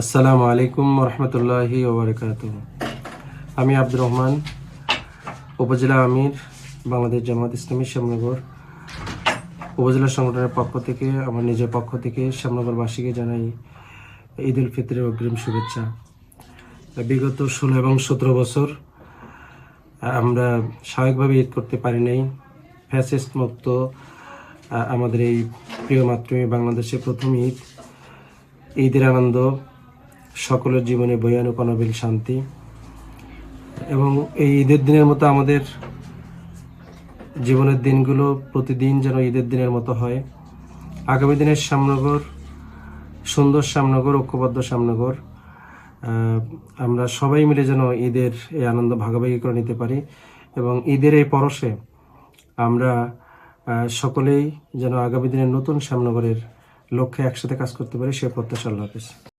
আসসালামু আলাইকুম রহমতুল্লাহি ওবরকাত আমি আব্দুর রহমান, উপজেলা আমির, বাংলাদেশ জামাত ইসলামী, শ্যামনগর। উপজেলা সংগঠনের পক্ষ থেকে, আমার নিজের পক্ষ থেকে শ্যামনগরবাসীকে জানাই ঈদ উল ফিতরের অগ্রিম শুভেচ্ছা। বিগত ষোলো এবং সতেরো বছর, আমরা স্বাভাবিকভাবে ঈদ করতে পারি নাই। ফ্যাসিস্ট মুক্ত আমাদের এই প্রিয় মাতৃভূমি বাংলাদেশের প্রথম ঈদ। ঈদের আনন্দ সকলের জীবনে বয়ানুক অনবিল শান্তি। এবং এই ঈদের দিনের মতো আমাদের জীবনের দিনগুলো প্রতিদিন যেন ঈদের দিনের মতো হয়। আগামী দিনের শ্যামনগর, সুন্দর শ্যামনগর, ঐক্যবদ্ধ শ্যামনগর আমরা সবাই মিলে যেন ঈদের এই আনন্দ ভাগাভাগি করে নিতে পারি। এবং ঈদের এই পরশে আমরা সকলেই যেন আগামী দিনের নতুন শ্যামনগরের লক্ষ্যে একসাথে কাজ করতে পারি, সে প্রত্যাশা আল্লাহ হাফিজ।